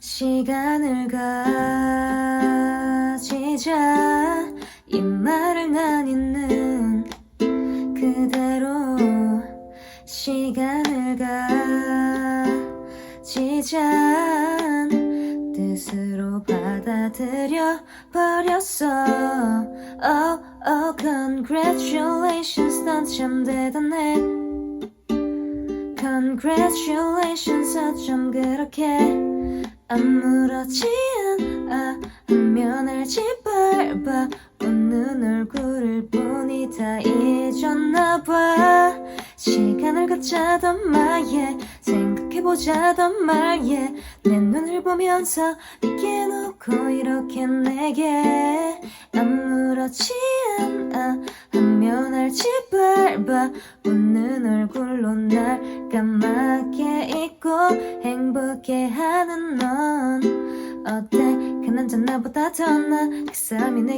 시간을 가지자. 이 말을 난 있는 그대로 시간을 가지자 뜻으로 받아들여 버렸어. Oh oh congratulations. 넌참 대단해. Congratulations. 어쩜 그렇게 아무렇지 않으면 알지 밟아 웃는 얼굴을 보니 다 잊었나봐. 시간을 갖자던 말예 생각해보자던 말예 내 눈을 보면서 얘기해놓고 이렇게 내게 아무렇지 않아 밟아 웃는 얼굴로 날 까맣게 잊고 행복해하는 넌. 어때? 그 남자 나보다 더 나아 그 사람이 내